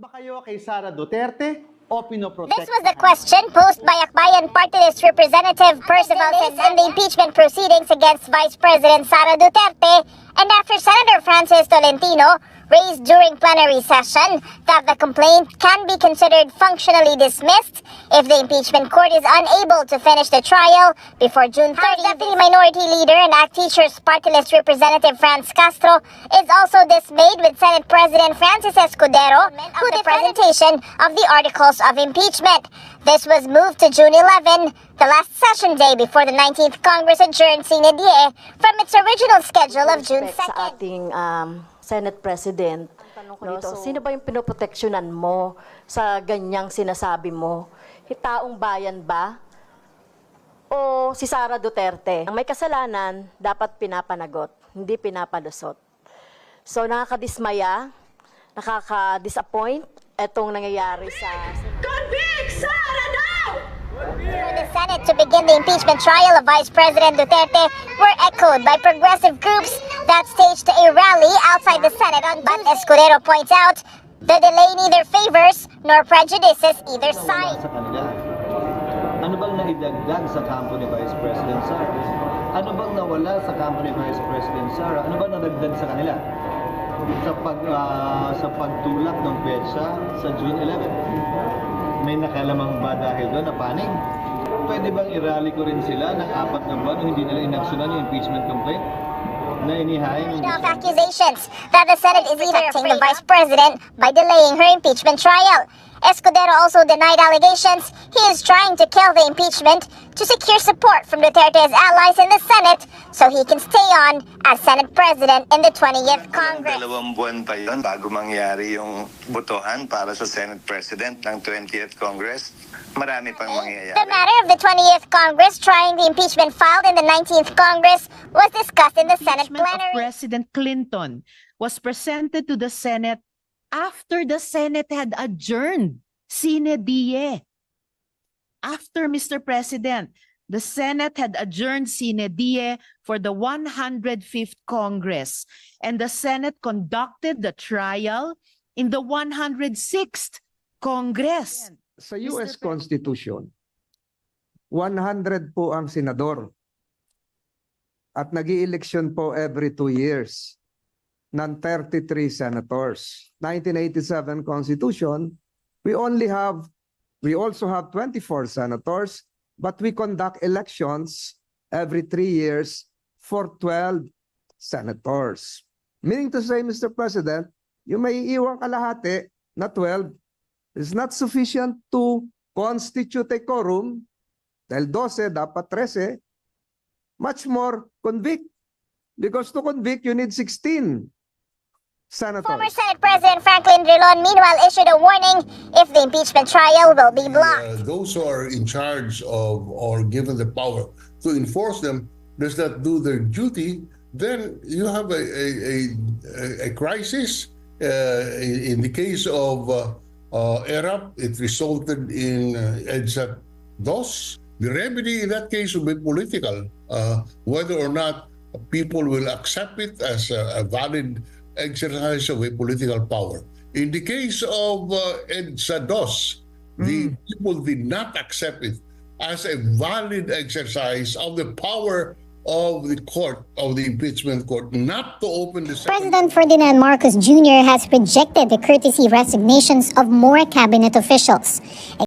ba kayo kay Sara Duterte o pinoprotect? This was the question posed by Akbayan Party List Representative Percival Says in the impeachment proceedings against Vice President Sara Duterte and after Senator Francis Tolentino raised during plenary session that the complaint can be considered functionally dismissed if the impeachment court is unable to finish the trial before June 30. Deputy Minority Leader and ACT Teachers Party List Representative Franz Castro is also dismayed with Senate President Francis Escudero who the presentation of the articles of impeachment. This was moved to June 11, the last session day before the 19th Congress adjourned sine die from its original schedule of June 2nd. Senate President. No, so, sino ba yung pinoproteksyonan mo sa ganyang sinasabi mo? Taong bayan ba? O si Sara Duterte? Ang may kasalanan, dapat pinapanagot, hindi pinapalusot. So nakakadismaya, nakaka-disappoint itong nangyayari sa... For the Senate to begin the impeachment trial of Vice President Duterte were echoed by progressive groups that staged a rally outside the Senate on But Escudero points out the delay neither favors nor prejudices either side. Ano bang naidagdag sa kampo ni Vice President Sara? Ano bang nawala sa kampo ni Vice President Sara? Ano bang nadagdag sa kanila? Sa pag ah, sa pagtulak ng petsa sa June 11. May nakalamang ba dahil doon na panig? Pwede bang i-rally ko rin sila ng apat na buwan o hindi nila inaksyonan yung impeachment complaint? Na inihain of accusations that the Senate is protecting the Vice President by delaying her impeachment trial. Escudero also denied allegations he is trying to kill the impeachment to secure support from Duterte's allies in the Senate so he can stay on as Senate President in the 20th Congress. Dalawang buwan pa yon bago mangyari yung botohan para sa Senate President ng 20th Congress. Marami pang mangyayari. The matter of the 20th Congress trying the impeachment filed in the 19th Congress was discussed in the Senate plenary. President Clinton was presented to the Senate after the Senate had adjourned sine die. After Mr. President, the Senate had adjourned sine die for the 105th Congress, and the Senate conducted the trial in the 106th Congress. Sa US Mr. Constitution, 100 po ang senador. At nag election po every two years ng 33 senators. 1987 Constitution, we only have, we also have 24 senators, but we conduct elections every three years for 12 senators. Meaning to say, Mr. President, yung may iwang kalahati na 12 is not sufficient to constitute a quorum, dahil 12, dapat 13, much more convict. Because to convict, you need 16 senators. Former Senate President Franklin Drilon meanwhile issued a warning if the impeachment trial will be blocked. uh, those who are in charge of or given the power to enforce them does not do their duty, then you have a a, a, a crisis. Uh, in, in the case of uh, uh, ERAP, it resulted in uh, EDSA DOS. The remedy in that case will be political, uh, whether or not people will accept it as a, a valid exercise of a political power. In the case of uh, EDSA DOS, the people did not accept it as a valid exercise of the power of the court, of the impeachment court, not to open the President Ferdinand Marcos Jr. has rejected the courtesy resignations of more cabinet officials.